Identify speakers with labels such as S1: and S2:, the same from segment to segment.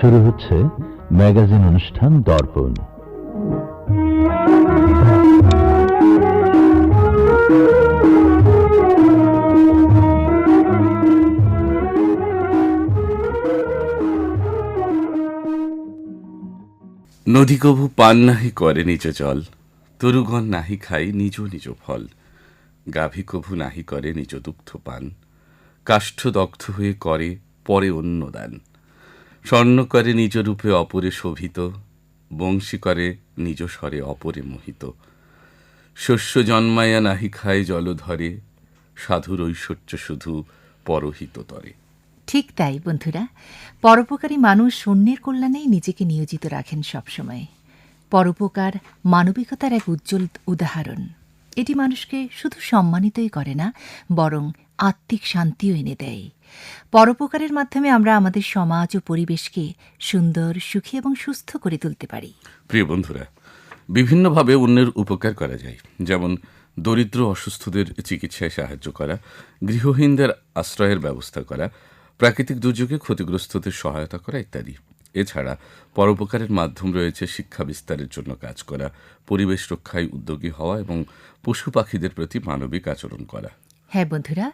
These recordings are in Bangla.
S1: শুরু হচ্ছে ম্যাগাজিন অনুষ্ঠান দর্পণ।
S2: নদী কভু পান নাহি করে নিজ জল, তরুগণ নাহি খাই নিজ নিজ ফল। গাভী কভু নাহি করে নিজ দুগ্ধ পান, কাষ্ঠ দগ্ধ হয়ে করে পরে অন্য দান। স্বর্ণ করে নিজ রূপে অপরে শোভিত, বংশী করে নিজ স্বরে অপরে মোহিত। শস্য জন্মায়া নাহি খায় জল ধরে সাধুর ঐশ্বর্য শুধু পরহিত তরে।
S3: ঠিক তাই, বন্ধুরা। পরোপকারী মানুষ অন্যের কল্যাণেই নিজেকে নিয়োজিত রাখেন সবসময়। পরোপকার মানবিকতার এক উজ্জ্বল উদাহরণ। এটি মানুষকে শুধু সম্মানিতই করে না, বরং আত্মিক শান্তিও এনে দেয়। পরোপকারের মাধ্যমে আমরা আমাদের সমাজ ও পরিবেশকে সুন্দর, সুখী এবং সুস্থ করে তুলতে পারি।
S2: প্রিয় বন্ধুরা, বিভিন্নভাবে অন্যের উপকার করা যায়। যেমন দরিদ্র অসুস্থদের চিকিৎসায় সাহায্য করা, গৃহহীনদের আশ্রয়ের ব্যবস্থা করা প্রাকৃতিক দুর্যোগে ক্ষতিগ্রস্তদের সহায়তা করা ইত্যাদি। এছাড়া পরোপকারের মাধ্যম রয়েছে শিক্ষা বিস্তারের জন্য কাজ করা, পরিবেশ রক্ষায় উদ্যোগী হওয়া এবং পশু পাখিদের প্রতি মানবিক আচরণ করা।
S3: হ্যাঁ বন্ধুরা,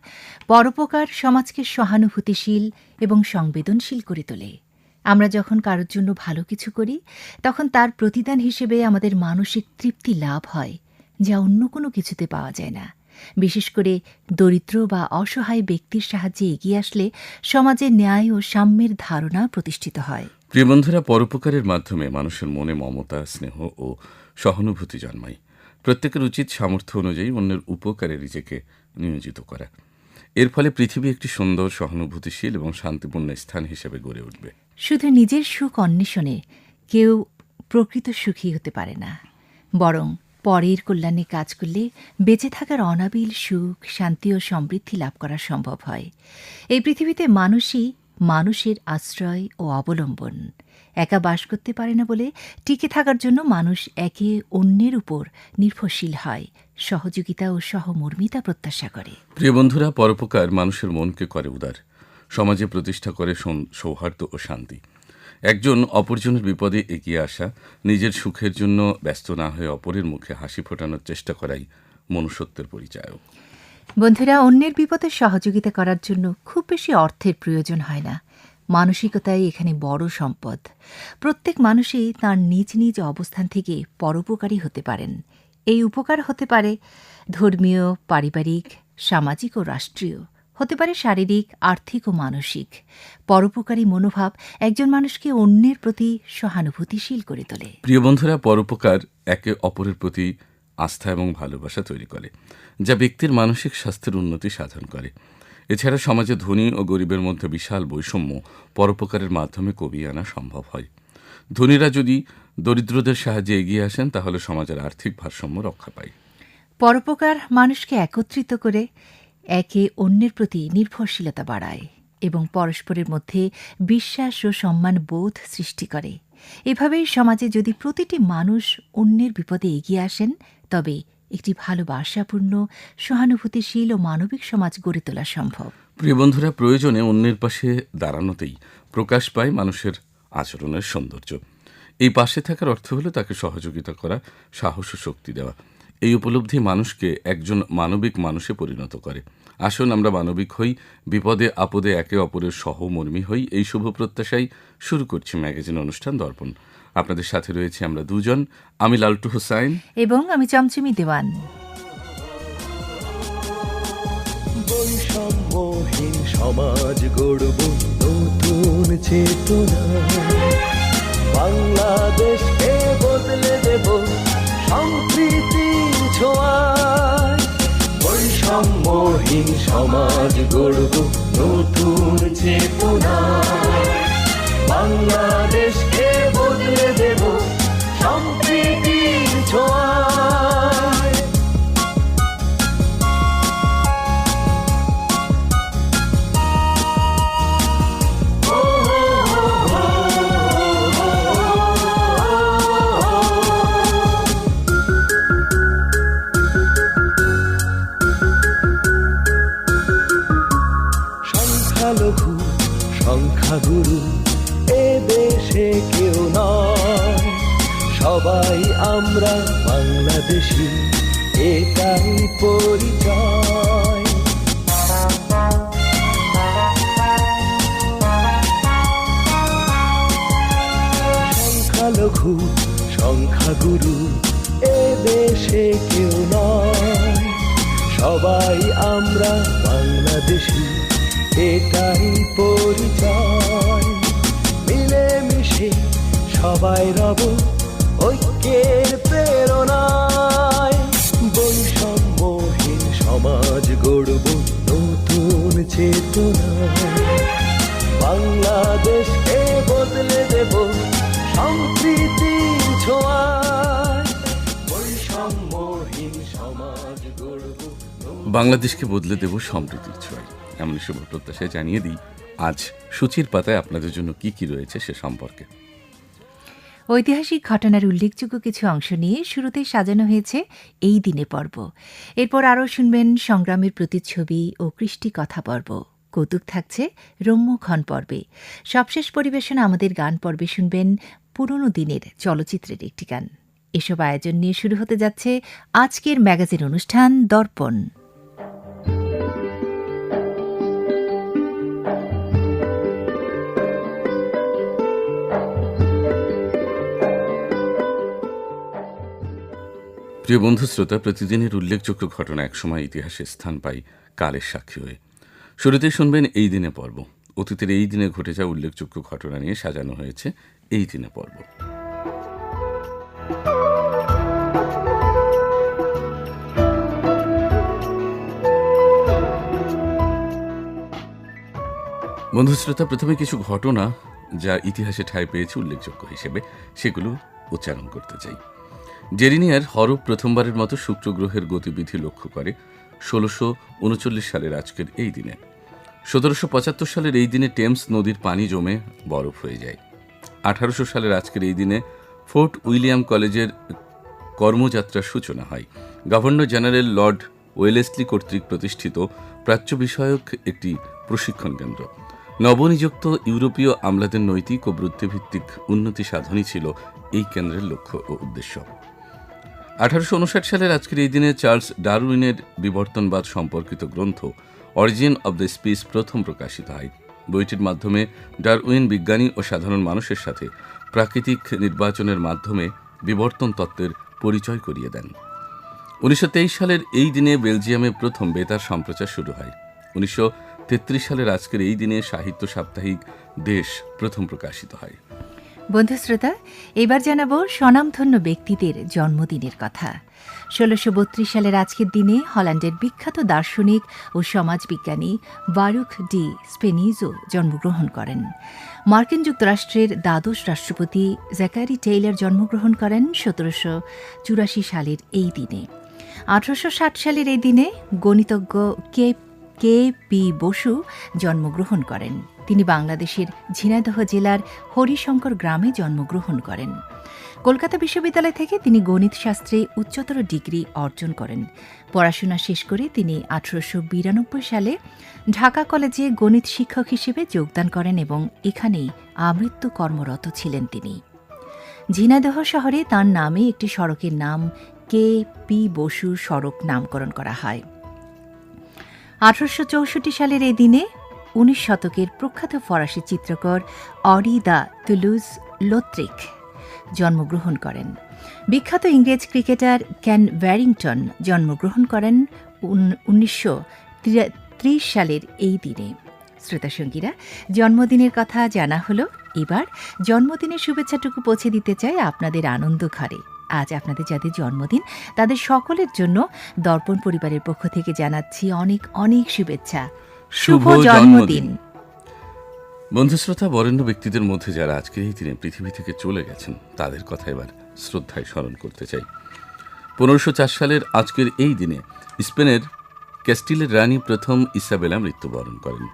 S3: পরোপকার সমাজকে সহানুভূতিশীল এবং সংবেদনশীল করে তোলে। আমরা যখন কারোর জন্য ভালো কিছু করি, তখন তার প্রতিদান হিসেবে আমাদের মানসিক তৃপ্তি লাভ হয়, যা অন্য কোনো কিছুতে পাওয়া যায় না। বিশেষ করে দরিদ্র বা অসহায় ব্যক্তির সাহায্যে এগিয়ে আসলে সমাজে ন্যায় ও সাম্যের ধারণা প্রতিষ্ঠিত হয়।
S2: প্রিয় বন্ধুরা পরোপকারের মাধ্যমে মানুষের মনে মমতা স্নেহ ও সহানুভূতি জন্মায়। প্রত্যেকের উচিত সামর্থ্য অনুযায়ী অন্যের উপকারে নিজেকে নিয়োজিত করা। এর ফলে পৃথিবী একটি সুন্দর সহানুভূতিশীল এবং শান্তিপূর্ণ স্থান হিসেবে গড়ে উঠবে।
S3: শুধু নিজের সুখ অন্বেষণে কেউ প্রকৃত সুখী হতে পারে না বরং পরের কল্যাণে কাজ করলে বেঁচে থাকার অনাবিল সুখ, শান্তি ও সমৃদ্ধি লাভ করা সম্ভব হয়। এই পৃথিবীতে মানুষই মানুষের আশ্রয় ও অবলম্বন। একা বাস করতে পারে না বলে টিকে থাকার জন্য মানুষ একে অন্যের উপর নির্ভরশীল হয়, সহযোগিতা ও সহমর্মিতা প্রত্যাশা করে।
S2: প্রিয় বন্ধুরা, পরোপকার মানুষের মনকে করে উদার। সমাজে প্রতিষ্ঠা করে সৌহার্দ্য ও শান্তি। একজন অপরজনের বিপদে এগিয়ে আসা, নিজের সুখের জন্য ব্যস্ত না হয়ে অপরের মুখে হাসি ফোটানোর চেষ্টা করাই মনুষ্যত্বের পরিচায়ক।
S3: বন্ধুরা, অন্যের বিপদে সহযোগিতা করার জন্য খুব বেশি অর্থের প্রয়োজন হয় না। মানসিকতাই এখানে বড় সম্পদ। প্রত্যেক মানুষই তার নিজ নিজ অবস্থান থেকে পরোপকারী হতে পারেন। এই উপকার হতে পারে ধর্মীয়, পারিবারিক, সামাজিক ও রাষ্ট্রীয়। হতে পারে শারীরিক আর্থিক ও মানসিক। পরোপকারী মনোভাব একজন মানুষকে অন্যের প্রতি সহানুভূতিশীল করে তোলে।
S2: প্রিয় বন্ধুরা পরোপকার একে অপরের প্রতি আস্থা এবং ভালোবাসা তৈরি করে যা ব্যক্তির মানসিক স্বাস্থ্যের উন্নতি সাধন করে। এছাড়া সমাজে ধনী ও গরিবের মধ্যে বিশাল বৈষম্য পরোপকারের মাধ্যমে কমিয়ে আনা সম্ভব হয়। ধনীরা যদি দরিদ্রদের সাহায্যে এগিয়ে আসেন তাহলে সমাজের আর্থিক ভারসাম্য রক্ষা পায়।
S3: পরোপকার মানুষকে একত্রিত করে একে অন্যের প্রতি নির্ভরশীলতা বাড়ায় এবং পরস্পরের মধ্যে বিশ্বাস ও সম্মান বোধ সৃষ্টি করে। এভাবেই সমাজে যদি প্রতিটি মানুষ অন্যের বিপদে এগিয়ে আসেন, তবে একটি ভালোবাসাপূর্ণ, সহানুভূতিশীল ও মানবিক সমাজ গড়ে তোলা সম্ভব।
S2: প্রিয় বন্ধুরা, প্রয়োজনে অন্যের পাশে দাঁড়ানোতেই প্রকাশ পায় মানুষের আচরণের সৌন্দর্য। এই পাশে থাকার অর্থ হলো তাকে সহযোগিতা করা, সাহস ও শক্তি দেওয়া। এই উপলব্ধি মানুষকে একজন মানবিক মানুষে পরিণত করে। আসুন আমরা মানবিক হই বিপদে আপদে একে অপরের সহমর্মী হই। এই শুভ প্রত্যাশাই শুরু করছি ম্যাগাজিন অনুষ্ঠান দর্পণ। আপনাদের সাথে রয়েছে আমরা দুজন আমি লালটু হুসাইন।
S3: এবং আমি চমচমি দেওয়ান।
S4: বৈষম্যহীন সমাজ গড়ব নতুন চেতনা। সমাজ গড়ব নতুন চেতনা। এটাই পরিচয়। সংখ্যালঘু, সংখ্যাগুরু, এ দেশে কেউ নয়। সবাই আমরা বাংলাদেশি, এটাই পরিচয়। মিলেমিশে সবাই রব দেব সম্প্রীতির ছোঁয়ায়। বৈষম্যহীন সমাজ গড়ব
S2: বাংলাদেশকে বদলে দেব সম্প্রীতির ছোঁয়ায়। এমন শুভ প্রত্যাশায় জানিয়ে দিই আজ সূচির পাতায় আপনাদের জন্য কি কি রয়েছে সে সম্পর্কে।
S3: ঐতিহাসিক ঘটনার উল্লেখযোগ্য কিছু অংশ নিয়ে শুরুতেই সাজানো হয়েছে এই দিনে পর্ব। এরপর আরও শুনবেন সংগ্রামের প্রতিচ্ছবি ও কৃষ্টি কথা পর্ব। কৌতুক থাকছে রম্যক্ষণ পর্বে। সবশেষ পরিবেশন আমাদের গান পর্বে শুনবেন পুরনো দিনের চলচ্চিত্রের একটি গান। এসব আয়োজন নিয়ে শুরু হতে যাচ্ছে আজকের ম্যাগাজিন অনুষ্ঠান দর্পণ।
S2: প্রিয় বন্ধু শ্রোতা প্রতিদিনের উল্লেখযোগ্য ঘটনা একসময় ইতিহাসে স্থান পায় কালের সাক্ষী হয়ে। শুরুতে শুনবেন এই দিনে পর্ব। অতীতের এই দিনে ঘটে যাওয়া উল্লেখযোগ্য ঘটনা নিয়ে সাজানো হয়েছে এই দিনে পর্ব। বন্ধু শ্রোতা, প্রথমে কিছু ঘটনা যা ইতিহাসে ঠাঁই পেয়েছে উল্লেখযোগ্য হিসেবে, সেগুলো উচ্চারণ করতে চাই। জেরিনিয়ার হরব প্রথমবারের মতো শুক্র গ্রহের গতিবিধি লক্ষ্য করে ষোলোশো উনচল্লিশ সালের আজকের এই দিনে। সতেরোশো পঁচাত্তর সালের এই দিনে টেমস নদীর পানি জমে বরফ হয়ে যায়। আঠারোশো সালের আজকের এই দিনে ফোর্ট উইলিয়াম কলেজের কর্মযাত্রার সূচনা হয়। গভর্নর জেনারেল লর্ড ওয়েলেসলি কর্তৃক প্রতিষ্ঠিত প্রাচ্য বিষয়ক একটি প্রশিক্ষণ কেন্দ্র। নবনিযুক্ত ইউরোপীয় আমলাদের নৈতিক ও বৃত্তিভিত্তিক উন্নতি সাধনই ছিল এই কেন্দ্রের লক্ষ্য ও উদ্দেশ্য। আঠারোশো উনষাট সালের আজকের এই দিনে চার্লস ডারউইনের বিবর্তনবাদ সম্পর্কিত গ্রন্থ, অরিজিন অব দ্য স্পিস প্রথম প্রকাশিত হয়। বইটির মাধ্যমে ডারউইন বিজ্ঞানী ও সাধারণ মানুষের সাথে প্রাকৃতিক নির্বাচনের মাধ্যমে বিবর্তন তত্ত্বের পরিচয় করিয়ে দেন। উনিশশো তেইশ সালের এই দিনে বেলজিয়ামে প্রথম বেতার সম্প্রচার শুরু হয়। উনিশশো সালের আজকের এই দিনে সাহিত্য সাপ্তাহিক দেশ প্রথম প্রকাশিত হয়।
S3: বন্ধু শ্রোতা, এবার জানাব স্বনামধন্য ব্যক্তিদের জন্মদিনের কথা। ষোলোশো বত্রিশ সালের আজকের দিনে হল্যান্ডের বিখ্যাত দার্শনিক ও সমাজবিজ্ঞানী বারুক ডি স্পেনিজো জন্মগ্রহণ করেন। মার্কিন যুক্তরাষ্ট্রের দ্বাদশ রাষ্ট্রপতি জ্যাকারি টেইলার জন্মগ্রহণ করেন সতেরোশো চুরাশি সালের এই দিনে। আঠারোশো ষাট সালের এই দিনে গণিতজ্ঞ কে কে পি বসু জন্মগ্রহণ করেন। তিনি বাংলাদেশের ঝিনাইদহ জেলার হরিশঙ্কর গ্রামে জন্মগ্রহণ করেন। কলকাতা বিশ্ববিদ্যালয় থেকে তিনি গণিত শাস্ত্রে উচ্চতর ডিগ্রি অর্জন করেন। পড়াশোনা শেষ করে তিনি আঠারোশো বিরানব্বই সালে ঢাকা কলেজে গণিত শিক্ষক হিসেবে যোগদান করেন এবং এখানেই আমৃত্যু কর্মরত ছিলেন তিনি। ঝিনাইদহ শহরে তার নামে একটি সড়কের নাম কে পি বসু সড়ক নামকরণ করা হয়। আঠারোশো চৌষট্টি সালের এই দিনে উনিশ শতকের প্রখ্যাত ফরাসি চিত্রকর অরি দ্য তুলুজ লোত্রিক জন্মগ্রহণ করেন। বিখ্যাত ইংরেজ ক্রিকেটার ক্যান ব্যারিংটন জন্মগ্রহণ করেন উনিশশো ত্রিশ সালের এই দিনে। শ্রোতাসঙ্গীরা, জন্মদিনের কথা জানা হলো, এবার জন্মদিনের শুভেচ্ছাটুকু পৌঁছে দিতে চাই আপনাদের আনন্দ ঘরে। আজ আপনাদের যাদের জন্মদিন, তাদের সকলের জন্য দর্পণ পরিবারের পক্ষ থেকে জানাচ্ছি অনেক অনেক শুভেচ্ছা। শুভ জন্মদিন।
S2: বন্ধু শ্রোতা বরেণ্য ব্যক্তিদের মধ্যে যারা আজকের এই দিনে পৃথিবী থেকে চলে গেছেন তাদের কথা এবার শ্রদ্ধায় স্মরণ করতে চাই। পনেরোশো চার সালের আজকের এই দিনে স্পেনের ক্যাস্টিলের রানী প্রথম ইসাবেলা মৃত্যুবরণ করেন।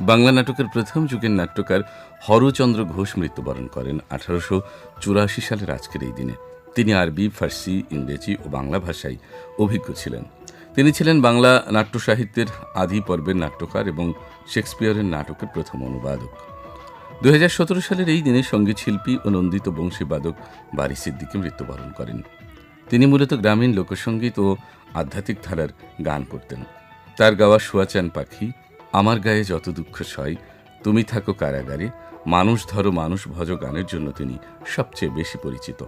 S2: বাংলা নাটকের প্রথম যুগের নাট্যকার হরচন্দ্র ঘোষ মৃত্যুবরণ করেন আঠারোশো চুরাশি সালের আজকের এই দিনে। তিনি আরবি ফার্সি ইংরেজি ও বাংলা ভাষায় অভিজ্ঞ ছিলেন। তিনি ছিলেন বাংলা নাট্য সাহিত্যের আদি পর্বের নাট্যকার এবং শেক্সপিয়রের নাটকের প্রথম অনুবাদক। দু হাজার সতেরো সালের এই দিনে সংগীত শিল্পী ও নন্দিত বংশীবাদক বারি সিদ্দিকি মৃত্যুবরণ করেন। তিনি মূলত গ্রামীণ লোকসঙ্গীত ও আধ্যাত্মিক ধারার গান করতেন। তার গাওয়া সুয়াচান পাখি, আমার গায়ে যত দুঃখ সয়, তুমি থাকো কারাগারে, মানুষ ধরো মানুষ ভজ গানের জন্য তিনি সবচেয়ে বেশি পরিচিত।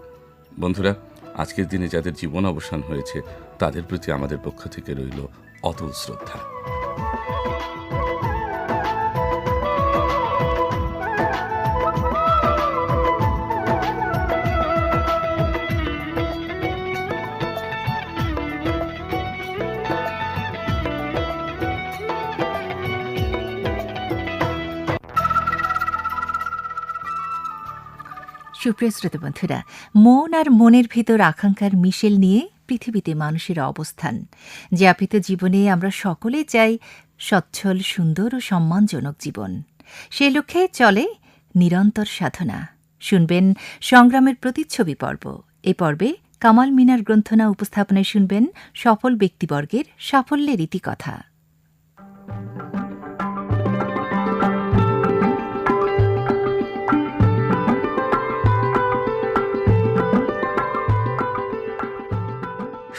S2: বন্ধুরা আজকের দিনে যাদের জীবন অবসান হয়েছে তাদের প্রতি আমাদের পক্ষ থেকে রইল অতল শ্রদ্ধা।
S3: সুপ্রিয় শ্রোতা বন্ধুরা, মন আর মনের ভিতর আকাঙ্ক্ষার মিশেল নিয়ে পৃথিবীতে মানুষের অবস্থান যাপিত জীবনে আমরা সকলে চাই সচ্ছল, সুন্দর ও সম্মানজনক জীবন। সে লক্ষ্যে চলে নিরন্তর সাধনা। শুনবেন সংগ্রামের প্রতিচ্ছবি পর্ব। এ পর্বে কামাল মিনার গ্রন্থনা উপস্থাপনায় শুনবেন সফল ব্যক্তিবর্গের সাফল্যের ইতিকথা।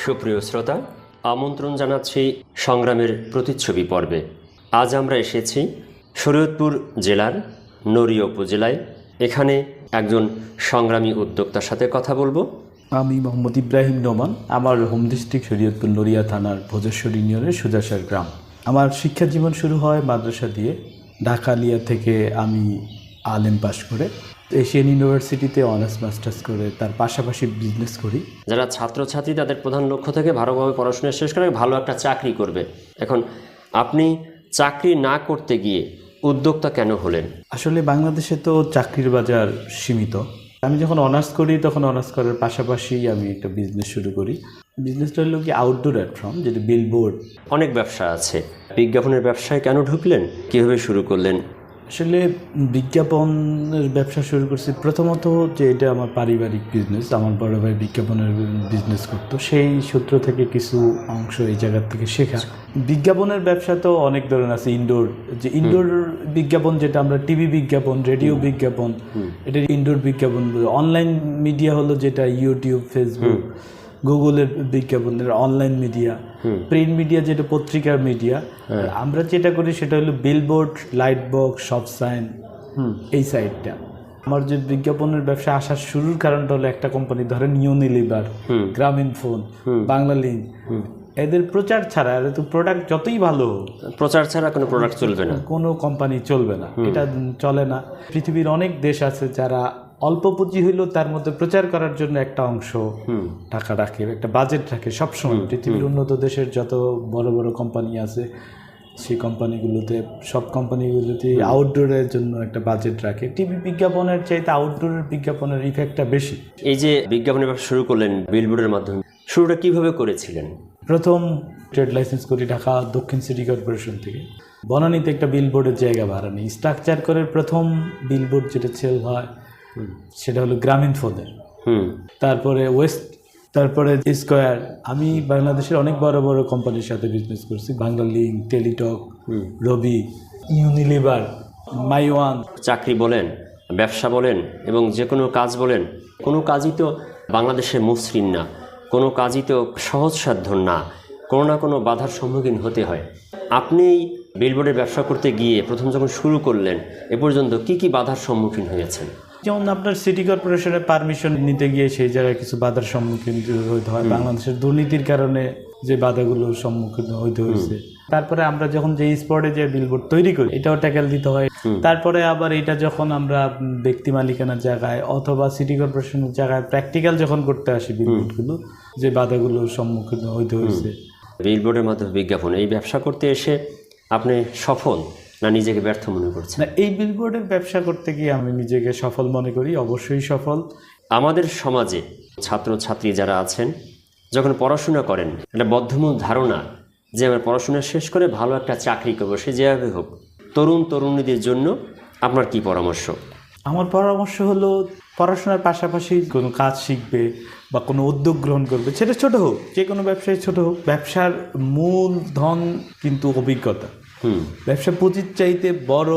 S5: সুপ্রিয় শ্রোতা, আমন্ত্রণ জানাচ্ছি সংগ্রামের প্রতিচ্ছবি পর্বে। আজ আমরা এসেছি শরীয়তপুর জেলার নড়িয়া উপজেলায়। এখানে একজন সংগ্রামী উদ্যোক্তার সাথে কথা বলব।
S6: আমি মোহাম্মদ ইব্রাহিম নোমান, আমার হোম ডিস্ট্রিক্ট শরীয়তপুর নড়িয়া থানার ভোজেশ্বর ইউনিয়নের সুজাসার গ্রাম। আমার শিক্ষা জীবন শুরু হয় মাদ্রাসা দিয়ে ঢাকা আলিয়া থেকে আমি আলেম পাশ করে। এশিয়ান ইউনিভার্সিটিতে অনার্স মাস্টার্স করে তার পাশাপাশি বিজনেস করি।
S5: যারা ছাত্রছাত্রী তাদের প্রধান লক্ষ্য থেকে ভালোভাবে পড়াশোনা শেষ করে ভালো একটা চাকরি করবে। এখন আপনি চাকরি না করতে গিয়ে উদ্যোক্তা কেন হলেন?
S6: আসলে বাংলাদেশে তো চাকরির বাজার সীমিত। আমি যখন অনার্স করি তখন অনার্স করার পাশাপাশি আমি একটা বিজনেস শুরু করি। বিজনেসটা হলো কি আউটডোর প্ল্যাটফর্ম যেটা বিলবোর্ড
S5: অনেক ব্যবসা আছে। বিজ্ঞাপনের ব্যবসায় কেন ঢুকলেন? কীভাবে শুরু করলেন?
S6: আসলে বিজ্ঞাপনের ব্যবসা শুরু করছি প্রথমত যে এটা আমার পারিবারিক বিজনেস আমার বড় ভাই বিজ্ঞাপনের বিজনেস করতো। সেই সূত্র থেকে কিছু অংশ এই জায়গার থেকে শেখা। বিজ্ঞাপনের ব্যবসা তো অনেক ধরনের আছে ইনডোর যে ইনডোর বিজ্ঞাপন যেটা আমরা টিভি বিজ্ঞাপন রেডিও বিজ্ঞাপন এটা ইনডোর বিজ্ঞাপন অনলাইন মিডিয়া হলো যেটা ইউটিউব ফেসবুক গুগলের বিজ্ঞাপনের অনলাইন মিডিয়া প্রিন্ট মিডিয়া যেটা পত্রিকার মিডিয়া আমরা যেটা করি সেটা হলো billboard light box shop sign এই সাইডটা আমার যে বিজ্ঞাপনের ব্যবসা আসার শুরুর কারণটা হলো একটা কোম্পানি ধরেন ইউনিলিভার গ্রামীণ ফোন বাংলা লিঙ্ক এদের প্রচার ছাড়া এদের তো প্রোডাক্ট যতই ভালো
S5: প্রচার ছাড়া কোনো প্রোডাক্ট চলবে না।
S6: কোনো কোম্পানি চলবে না। এটা চলে না। পৃথিবীর অনেক দেশ আছে যারা অল্প পুঁজি হইলেও তার মধ্যে প্রচার করার জন্য একটা অংশ টাকা রাখে একটা বাজেট রাখে সবসময়। পৃথিবীর উন্নত দেশের যত বড় বড় কোম্পানি আছে সেই কোম্পানিগুলোতে সব কোম্পানিগুলোতে আউটডোরের জন্য একটা বাজেট রাখে। টিভি বিজ্ঞাপনের চাইতে আউটডোরের বিজ্ঞাপনের ইফেক্টটা বেশি।
S5: এই যে বিজ্ঞাপনের ব্যবসা শুরু করলেন বিলবোর্ডের মাধ্যমে শুরুটা কীভাবে করেছিলেন?
S6: প্রথম ট্রেড লাইসেন্স করি ঢাকা দক্ষিণ সিটি কর্পোরেশন থেকে। বনানীতে একটা বিলবোর্ডের জায়গা ভাড়া নেই। স্ট্রাকচার করে প্রথম বিলবোর্ড যেটা সেল হয় সেটা হলো গ্রামীণ
S5: হুম।
S6: তারপরে ওয়েস্ট তারপরে স্কোয়ার। আমি বাংলাদেশের অনেক বড় বড় কোম্পানির সাথে বিজনেস করছি। Banglalink Teletalk Robi Unilever my one
S5: চাকরি বলেন ব্যবসা বলেন এবং যে কোনো কাজ বলেন কোনো কাজই তো বাংলাদেশে মসৃণ না। কোনো কাজই তো সহজসাধ্য না। কোনো না কোনো বাধার সম্মুখীন হতে হয়। আপনি বিলবোর্ডের ব্যবসা করতে গিয়ে প্রথম যখন শুরু করলেন এ পর্যন্ত কি কি বাধার সম্মুখীন হয়েছেন?
S6: যেমন আপনার সিটি কর্পোরেশনের পারমিশন নিতে গিয়ে সেই জায়গায় কিছু বাধার সম্মুখীন হইতে হয়। বাংলাদেশের দুর্নীতির কারণে যে বাধাগুলোর সম্মুখীন হইতে হয়েছে তারপরে আমরা যখন যে স্পটে যে বিলবোর্ড তৈরি করি এটাও ট্যাকেল দিতে হয়। তারপরে আবার এটা যখন আমরা ব্যক্তি মালিকানার জায়গায় অথবা সিটি কর্পোরেশনের জায়গায় প্র্যাকটিক্যাল যখন করতে আসি বিলবোর্ডগুলো যে বাধাগুলোর সম্মুখীন হইতে হয়েছে
S5: বিলবোর্ডের মাধ্যমে বিজ্ঞাপন এই ব্যবসা করতে এসে আপনি সফল? না নিজেকে ব্যর্থ মনে করছেন?
S6: না এই বিলবোর্ডের ব্যবসা করতে গিয়ে আমি নিজেকে সফল মনে করি অবশ্যই সফল।
S5: আমাদের সমাজে ছাত্রছাত্রী যারা আছেন যখন পড়াশোনা করেন একটা বদ্ধমূল ধারণা যে আমার পড়াশোনা শেষ করে ভালো একটা চাকরি করব সে যেভাবে হোক তরুণ তরুণীদের জন্য আপনার কি পরামর্শ?
S6: আমার পরামর্শ হলো পড়াশোনার পাশাপাশি কোনো কাজ শিখবে বা কোনো উদ্যোগ গ্রহণ করবে সেটা ছোট হোক যে কোনো ব্যবসায় ছোট হোক ব্যবসার মূল ধন কিন্তু অভিজ্ঞতা। ব্যবসা পুঁজির চাইতে বড়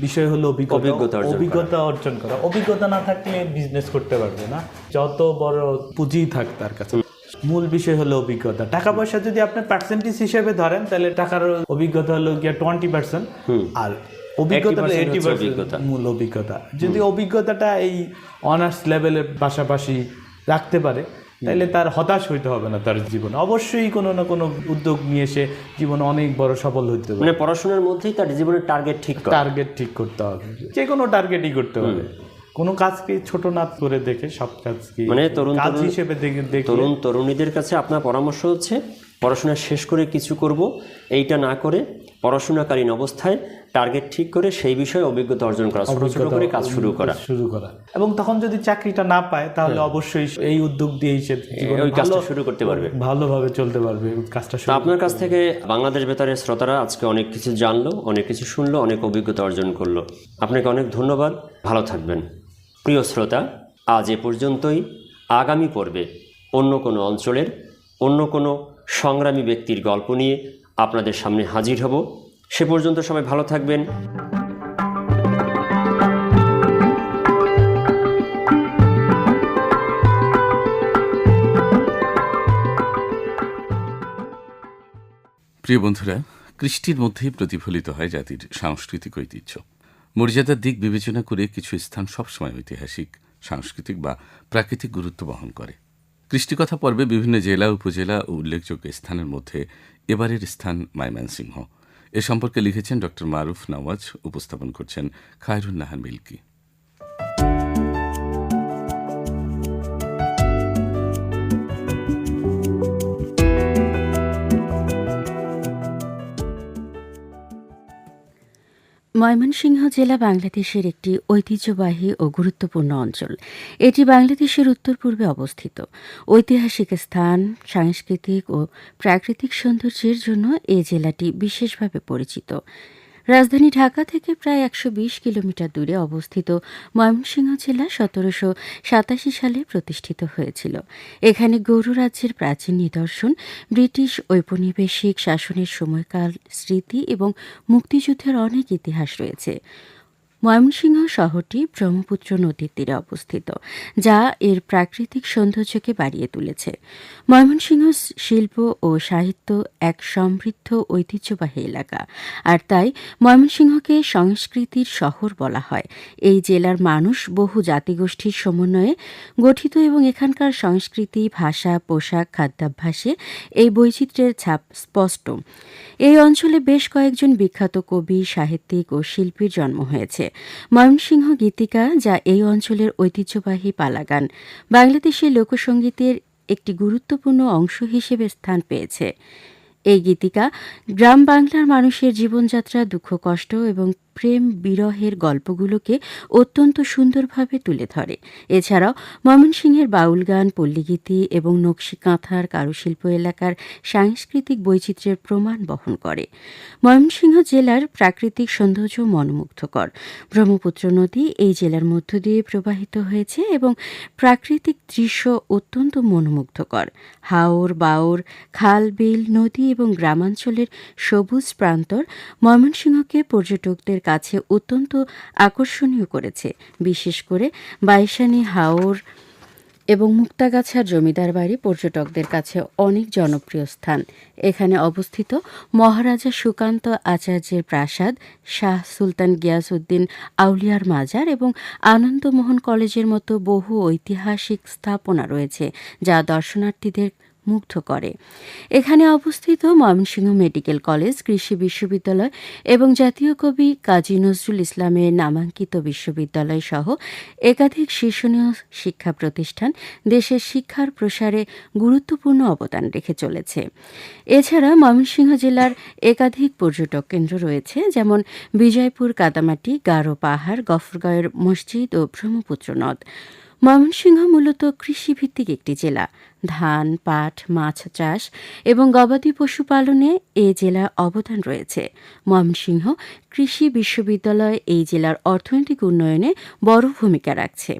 S6: বিষয় হলো
S5: অভিজ্ঞতা
S6: অভিজ্ঞতা অর্জন করা। অভিজ্ঞতা না থাকলে বিজনেস করতে পারবে না। যত বড় পুঁজি থাক তার কাছে। মূল বিষয় হলো অভিজ্ঞতা। টাকা পয়সা যদি আপনি পার্সেন্টেজ হিসেবে ধরেন তাহলে টাকার অভিজ্ঞতা হলো গিয়ে টোয়েন্টি পার্সেন্ট আর অভিজ্ঞতা এইটি
S5: অভিজ্ঞতা।
S6: মূল অভিজ্ঞতা। যদি অভিজ্ঞতাটা এই অনার্স লেভেলের পাশাপাশি রাখতে পারে তাহলে তার হতাশ হইতে হবে না তার জীবন। অবশ্যই কোনো না কোনো উদ্যোগ নিয়ে এসে জীবনে অনেক বড় সফল হইতে হবে
S5: মানে পড়াশোনার মধ্যেই তার জীবনের টার্গেট ঠিক
S6: টার্গেট ঠিক করতে হবে। যে কোনো টার্গেটই করতে হবে। কোনো কাজকে ছোট নাচ করে দেখে সব কাজকে
S5: মানে তরুণ
S6: কাজ হিসেবে দেখে দেখে
S5: তরুণ তরুণীদের কাছে আপনার পরামর্শ হচ্ছে পড়াশোনা শেষ করে কিছু করব এইটা না করে পড়াশোনাকালীন অবস্থায় টার্গেট ঠিক করে সেই বিষয়ে অভিজ্ঞতা অর্জন করা ছোট ছোট করে কাজ শুরু করা।
S6: শুরু করা। এবং তখন যদি চাকরিটা না পায় তাহলে অবশ্যই এই উদ্যোগ দিয়েই সে
S5: ওই কাজটা শুরু করতে পারবে।
S6: ভালোভাবে চলতে পারবে কাজটা শুরু
S5: আপনার কাছ থেকে বাংলাদেশ বেতারের শ্রোতারা আজকে অনেক কিছু জানলো অনেক কিছু শুনলো অনেক অভিজ্ঞতা অর্জন করল। আপনাকে অনেক ধন্যবাদ। ভালো থাকবেন। প্রিয় শ্রোতা আজ এ পর্যন্তই। আগামী পর্বে অন্য কোনো অঞ্চলের অন্য কোনো সংগ্রামী ব্যক্তির গল্প নিয়ে আপনাদের সামনে হাজির হব। সে পর্যন্ত সবাই ভালো থাকবেন।
S2: প্রিয় বন্ধুরা, কৃষ্টির মধ্যেই প্রতিফলিত হয় জাতির সাংস্কৃতিক ঐতিহ্য। মর্যাদার দিক বিবেচনা করে কিছু স্থান সবসময় ঐতিহাসিক, সাংস্কৃতিক বা প্রাকৃতিক গুরুত্ব বহন করে। কৃষ্টিকথা পর্বে বিভিন্ন জেলা, উপজেলা ও উল্লেখযোগ্য স্থানের মধ্যে এবারের স্থান ময়মনসিংহ এ সম্পর্কে লিখেছেন ডক্টর মারুফ নওয়াজ, উপস্থাপন করছেন খায়রুল নাহান মিল্কি।
S7: ময়মনসিংহ জেলা বাংলাদেশের একটি ঐতিহ্যবাহী ও গুরুত্বপূর্ণ অঞ্চল। এটি বাংলাদেশের উত্তর পূর্বে অবস্থিত। ঐতিহাসিক স্থান, সাংস্কৃতিক ও প্রাকৃতিক সৌন্দর্যের জন্য এ জেলাটি বিশেষভাবে পরিচিত। রাজধানী ঢাকা থেকে প্রায় একশো বিশ কিলোমিটার দূরে অবস্থিত ময়মনসিংহ জেলা সতেরোশো সাতাশি সালে প্রতিষ্ঠিত হয়েছিল। এখানে গৌর রাজ্যের প্রাচীন নিদর্শন, ব্রিটিশ ঔপনিবেশিক শাসনের সময়কাল, স্মৃতি এবং মুক্তিযুদ্ধের অনেক ইতিহাস রয়েছে। ময়মনসিংহ শহরটি ব্রহ্মপুত্র নদীর তীরে অবস্থিত, যা এর প্রাকৃতিক সৌন্দর্যকে বাড়িয়ে তুলেছে। ময়মনসিংহ শিল্প ও সাহিত্য এক সমৃদ্ধ ঐতিহ্যবাহী এলাকা, আর তাই ময়মনসিংহকে সংস্কৃতির শহর বলা হয়। এই জেলার মানুষ বহু জাতিগোষ্ঠীর সমন্বয়ে গঠিত এবং এখানকার সংস্কৃতি, ভাষা, পোশাক, খাদ্যাভ্যাসে এই বৈচিত্র্যের ছাপ স্পষ্ট। এই অঞ্চলে বেশ কয়েকজন বিখ্যাত কবি, সাহিত্যিক ও শিল্পীর জন্ম হয়েছে। ময়মনসিংহ গীতিকা, যা এই অঞ্চলের ঐতিহ্যবাহী পালাগান, বাংলাদেশের লোকসঙ্গীতের একটি গুরুত্বপূর্ণ অংশ হিসেবে স্থান পেয়েছে। এই গীতিকা গ্রাম বাংলার মানুষের জীবনযাত্রা দুঃখ, কষ্ট এবং প্রেম বিরহের গল্পগুলোকে অত্যন্ত সুন্দরভাবে তুলে ধরে। এছাড়াও ময়মনসিংহের বাউল গান পল্লীগীতি এবং নকশি কাঁথার কারুশিল্প এলাকার সাংস্কৃতিক বৈচিত্র্যের প্রমাণ বহন করে। ময়মনসিংহ জেলার প্রাকৃতিক সৌন্দর্য মনোমুগ্ধকর। ব্রহ্মপুত্র নদী এই জেলার মধ্য দিয়ে প্রবাহিত হয়েছে এবং প্রাকৃতিক দৃশ্য অত্যন্ত মনোমুগ্ধকর। হাওর বাওর খাল, বিল, নদী এবং গ্রামাঞ্চলের সবুজ প্রান্তর ময়মনসিংহকে পর্যটকদের কাছে অত্যন্ত আকর্ষণীয় করেছে, বিশেষ করে বাইশানি হাওর এবং মুক্তাগাছার জমিদার বাড়ি পর্যটকদের কাছে অনেক জনপ্রিয় স্থান। এখানে অবস্থিত মহারাজা সুকান্ত আচার্যের প্রাসাদ, শাহ সুলতান গিয়াসউদ্দিন আউলিয়ার মাজার এবং আনন্দমোহন কলেজের মতো বহু ঐতিহাসিক স্থাপনা রয়েছে, যা দর্শনার্থীদের মুগ্ধ করে। এখানে অবস্থিত ময়মনসিংহ মেডিকেল কলেজ, কৃষি বিশ্ববিদ্যালয় এবং জাতীয় কবি কাজী নজরুল ইসলামের নামাঙ্কিত বিশ্ববিদ্যালয় সহ একাধিক শীর্ষণীয় শিক্ষা প্রতিষ্ঠান দেশের শিক্ষার প্রসারে গুরুত্বপূর্ণ অবদান রেখে চলেছে। এছাড়া ময়মনসিংহ জেলার একাধিক পর্যটক কেন্দ্র রয়েছে, যেমন বিজয়পুর, কাদামাটি, গারো পাহাড় গফরগাঁয়ের মসজিদ ও ব্রহ্মপুত্র নদ। ময়মনসিংহ মূলত কৃষিভিত্তিক একটি জেলা। ধান, পাট, মাছ চাষ এবং গবাদি পশুপালনে এ জেলার অবদান রয়েছে। ময়মনসিংহ কৃষি বিশ্ববিদ্যালয় এই জেলার অর্থনৈতিক উন্নয়নে বড় ভূমিকা রাখছে।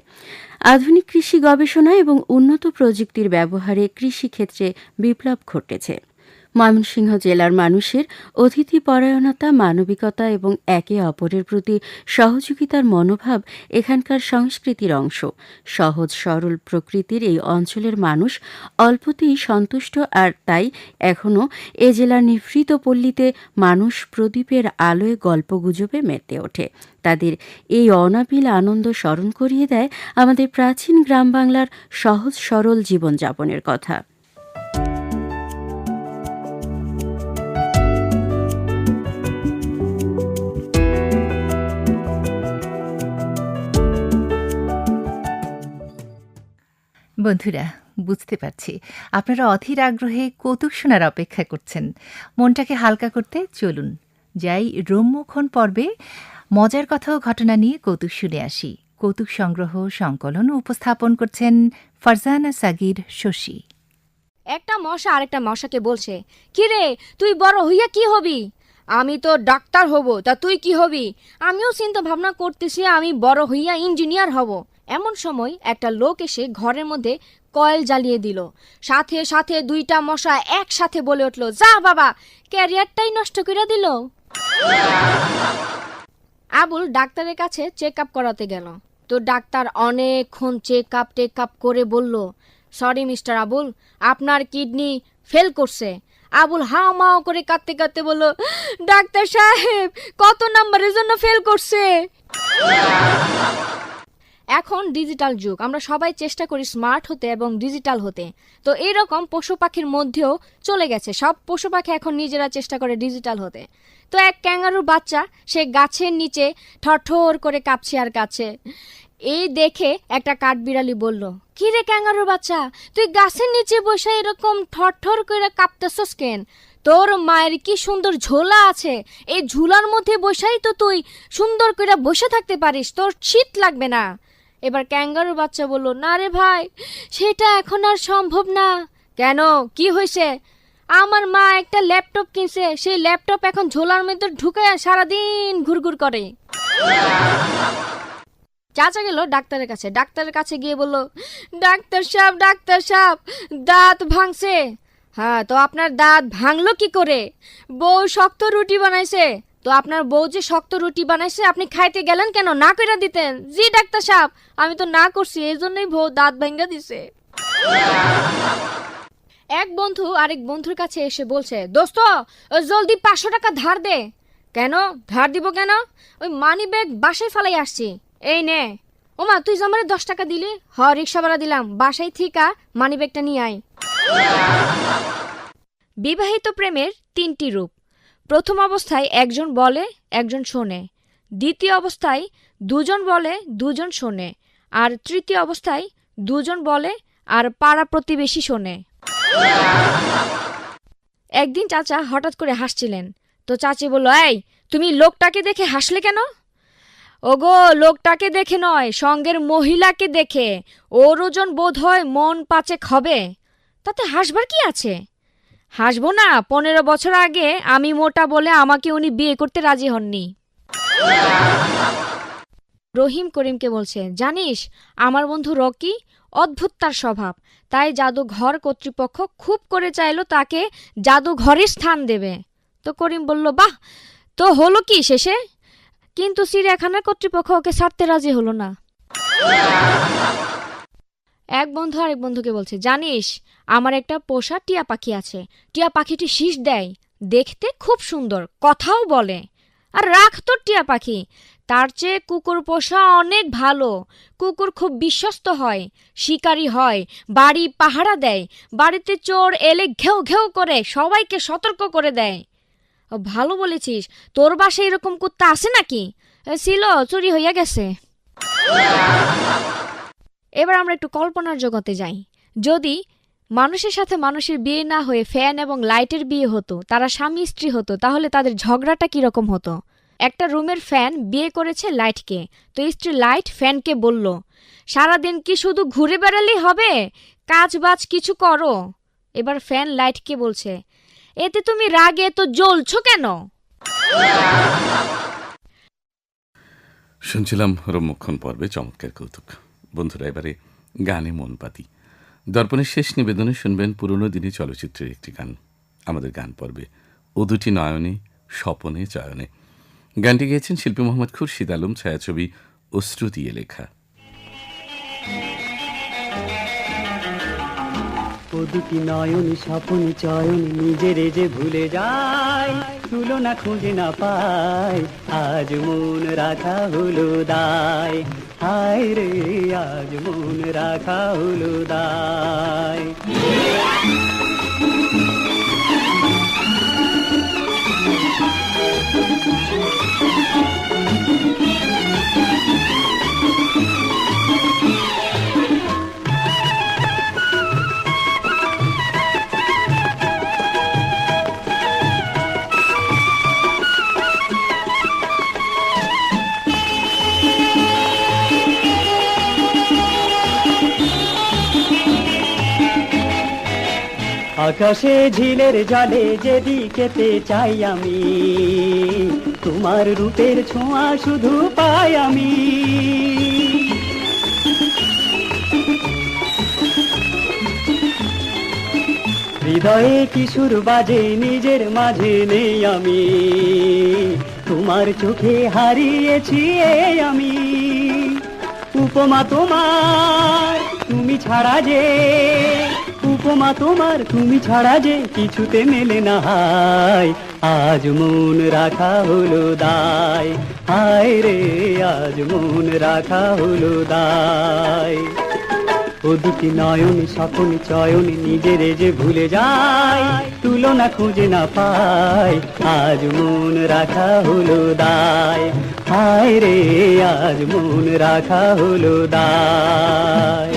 S7: আধুনিক কৃষি গবেষণা এবং উন্নত প্রযুক্তির ব্যবহারে কৃষিক্ষেত্রে বিপ্লব ঘটেছে। ময়মনসিংহ জেলার মানুষের অতিথি পরায়ণতা মানবিকতা এবং একে অপরের প্রতি সহযোগিতার মনোভাব এখানকার সংস্কৃতির অংশ। সহজ, সরল প্রকৃতির এই অঞ্চলের মানুষ অল্পতেই সন্তুষ্ট আর তাই এখনও এ জেলার নিভৃত পল্লীতে মানুষ প্রদীপের আলোয় গল্পগুজবে মেতে ওঠে। তাদের এই অনাবিল আনন্দ স্মরণ করিয়ে দেয় আমাদের প্রাচীন গ্রাম বাংলার সহজ, সরল জীবনযাপনের কথা।
S3: বন্ধুরা, বুঝতে পারছি। আপনারা অধীর আগ্রহে কৌতুক শোনার অপেক্ষা করছেন। মনটাকে হালকা করতে চলুন, যাই রোমমুখন পর্বে মজার কথা ও ঘটনা নিয়ে কৌতুক শুনে আসি। কৌতুক সংগ্রহ, সংকলন উপস্থাপন করছেন ফারজানা সাগির শশী।
S8: একটা মশা আরেকটা মশাকে বলছে, কি রে, তুই বড় হইয়া কি হবি? আমি তো ডাক্তার হব, তা তুই কি হবি? আমিও চিন্তা ভাবনা করতেছি, আমি বড় হইয়া ইঞ্জিনিয়ার হব। এমন সময় একটা লোক এসে ঘরের মধ্যে কয়েল জ্বালিয়ে দিল। সাথে সাথে দুইটা মশা একসাথে বলে উঠল, যা বাবা, ক্যারিয়ারটাই নষ্ট করে দিল। আবুল ডাক্তারের কাছে চেক আপ করাতে গেল। তো ডাক্তার অনেকক্ষণ চেক আপ টেক আপ করে বলল, সরি মিস্টার আবুল, আপনার কিডনি ফেল করছে। আবুল হাও মাও করে কাঁদতে কাঁদতে বলল, ডাক্তার সাহেব, কত নাম্বারের জন্য ফেল করছে? এখন ডিজিটাল যুগ। আমরা সবাই চেষ্টা করি স্মার্ট হতে এবং ডিজিটাল হতে। তো এইরকম পশু পাখির মধ্যেও চলে গেছে। সব পশু পাখি এখন নিজেরা চেষ্টা করে ডিজিটাল হতে। তো এক ক্যাঙ্গারুর বাচ্চা, সে গাছের নিচে ঠঠর করে কাঁপছে আর কাছে এই দেখে একটা কাঠবিড়ালি বলল, কি রে ক্যাঙ্গারুর বাচ্চা? তুই গাছের নিচে বসে এরকম ঠরঠর করে কাঁপতেছস কেন? তোর মায়ের কি সুন্দর ঝোলা আছে? এই ঝুলার মধ্যে বসাই তো তুই সুন্দর করে বসে থাকতে পারিস। তোর শীত লাগবে না। এবার ক্যাঙ্গারুর বাচ্চা বলল, না রে ভাই, সেটা এখন আর সম্ভব না। কেন? কি হয়েছে? আমার মা একটা ল্যাপটপ কিনছে, সেই ল্যাপটপ এখন ঝোলার মধ্যে ঢুকে সারাদিন ঘুরঘুর করে। চাচা গেল ডাক্তারের কাছে। ডাক্তারের কাছে গিয়ে বলল, ডাক্তার সাহেব ডাক্তার সাহেব, দাঁত ভাঙছে। হ্যাঁ তো আপনার দাঁত ভাঙলো কি করে? বউ শক্ত রুটি বানাইছে। তো আপনার বউ যে শক্ত রুটি বানাইছে, আপনি খাইতে গেলেন কেন? না কইরা দিতেন। জি, ডাক্তার সাহেব, আমি তো না করছি এই জন্যই বউ দাঁত ভাঙ্গা দিছে। এক বন্ধু আরেক বন্ধুর কাছে এসে বলছে, দোস্ত জলদি পাঁচশো টাকা ধার দে। কেন? ধার দিব কেন? ওই মানি ব্যাগ বাসায় ফেলাই আসছি। এই নে। ওমা, তুই জমারে দশ টাকা দিলি? হ, রিক্সা ভাড়া দিলাম, বাসায় থিকা মানি ব্যাগটা নিয়ে আয়। বিবাহিত প্রেমের তিনটি রূপ। প্রথম অবস্থায় একজন বলে, একজন শোনে। দ্বিতীয় অবস্থায় দুজন বলে, দুজন শোনে। আর তৃতীয় অবস্থায় দুজন বলে আর পাড়া প্রতিবেশী শোনে। একদিন চাচা হঠাৎ করে হাসছিলেন। তো চাচি বলল, এই, তুমি লোকটাকে দেখে হাসলে কেন? ওগো, লোকটাকে দেখে নয়, সঙ্গের মহিলাকে দেখে। ওর ওজন বোধ হয় মন পাচেক হবে। তাতে হাসবার কি আছে? হাসবো না, পনেরো বছর আগে আমি মোটা বলে আমাকে উনি বিয়ে করতে রাজি হননি। রহিম করিমকে বলছে, জানিস, আমার বন্ধু রকি অদ্ভুত তার স্বভাব। তাই জাদুঘর কর্তৃপক্ষ খুব করে চাইলো তাকে জাদুঘরের স্থান দেবে। তো করিম বলল, বাহ, তো হলো কি শেষে? কিন্তু চিড়িয়াখানার কর্তৃপক্ষ ওকে ছাড়তে রাজি হলো না। এক বন্ধু আরেক বন্ধুকে বলছে, জানিস, আমার একটা পোষা টিয়া পাখি আছে। টিয়া পাখিটি শীষ দেয়, দেখতে খুব সুন্দর, কথাও বলে। আর রাখ তোর টিয়া পাখি, তার চেয়ে কুকুর পোষা অনেক ভালো। কুকুর খুব বিশ্বস্ত হয়, শিকারী হয়, বাড়ি পাহারা দেয়, বাড়িতে চোর এলে ঘেউ ঘেউ করে, সবাইকে সতর্ক করে দেয়। ভালো বলেছিস, তোর বাসায় এরকম কুত্তা আছে নাকি? ছিল, চুরি হইয়া গেছে। এবার আমরা একটু কল্পনার জগতে যাই। যদি মানুষের সাথে মানুষের বিয়ে না হয়ে ফ্যান এবং লাইটের বিয়ে হতো, তারা স্বামী স্ত্রী হতো, তাহলে তাদের ঝগড়াটা কীরকম হতো? একটা রুমের ফ্যান বিয়ে করেছে লাইটকে, তো স্ত্রী লাইট ফ্যানকে বলল, সারাদিন কি শুধু ঘুরে বেড়ালেই হবে? কাজ বাজ কিছু করো। এবার ফ্যান লাইটকে বলছে, এতে তুমি রাগে তো জ্বলছো কেন?
S2: শুনছিলাম রম্যক্ষণ পর্বে চমৎকার কৌতুক। বন্ধুরা, এবারে গানে মন পাতি। দর্পণের শেষ নিবেদনে শুনবেন পুরনো দিনে চলচ্চিত্রের একটি গান। আমাদের গান পর্বে ও দুটি নয়নে, স্বপনে, চয়নে। গানটি গেয়েছেন শিল্পী মোহাম্মদ খুরশিদ আলম, ছায়াছবি অশ্রু দিয়ে লেখা।
S9: ও দুটি নয়ন, স্বপন, চয়ন নিজের যে ভুলে যায়। তুলনা খুঁজে না পায় আজ মন রাখা হলো দায়। হায় রে, আজ মন রাখা হলো দায়। আকাশে ঝিলের জলে যেদিকেতে চাই আমি, তোমার রূপের ছোঁয়া শুধু পাই আমি। হৃদয়ে কিশোর বাজে, নিজের মাঝে নেই আমি, তোমার চোখে হারিয়েছি আমি। উপমা তোমার, তুমি ছাড়া যে উপমা তোমার, তুমি ছাড়া যে কিছুতে মেলে না হায় আজ মন রাখা হলো দায়, হায় রে, আজ মন রাখা হলো দায়। ও দুটি নয়ন, স্বপন, চয়ন, নিজের যে ভুলে যায়, তুলনা খুঁজে না পায়, আজ মন রাখা হলো দায়। হায় রে, আজ মন রাখা হলো দায়।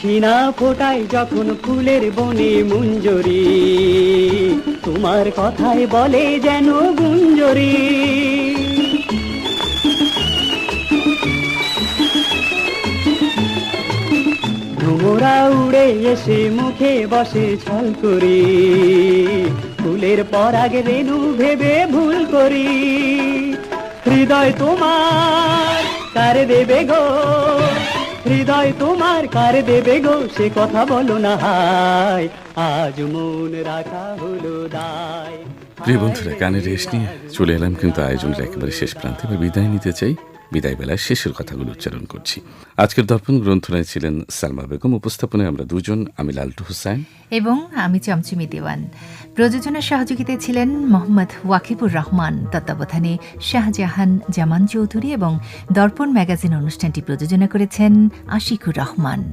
S9: দক্ষিণা ফোটায় যখন ফুলের বনে মুঞ্জরি। তোমার কথায় বলে যেন গুঞ্জরি। ভ্রমরা উড়ে এসে মুখে বসে ছল করি। ফুলের পরাগ রেণু ভেবে ভুল করি। হৃদয় তোমার কার দেবে গো? হৃদয় তোমার কার দেবে গো? সে কথা বলো না হাই আজ মন রাখা হলো দায়।
S2: প্রিয় বন্ধুরা কানে রেশ নিয়ে চলে এলাম, কিন্তু আয়োজনের একেবারে শেষ প্রান্তে এবার বিদায় নিতে চাই। বিদায় বেলায় শেষের কথাগুলো উচ্চারণ করছি। আজকের দর্পণ গ্রন্থনায় ছিলেন সালমা বেগম। উপস্থাপনায় আমরা দুজন, আমি লালটু হুসাইন।
S3: এবং আমি চমচমি দেওয়ান। প্রযোজনার সহযোগিতায় ছিলেন মোহাম্মদ ওয়াকিবুর রহমান, তত্ত্বাবধানে শাহজাহান জামান চৌধুরী এবং দর্পণ ম্যাগাজিন অনুষ্ঠানটি প্রযোজনা করেছেন আশিকুর রহমান।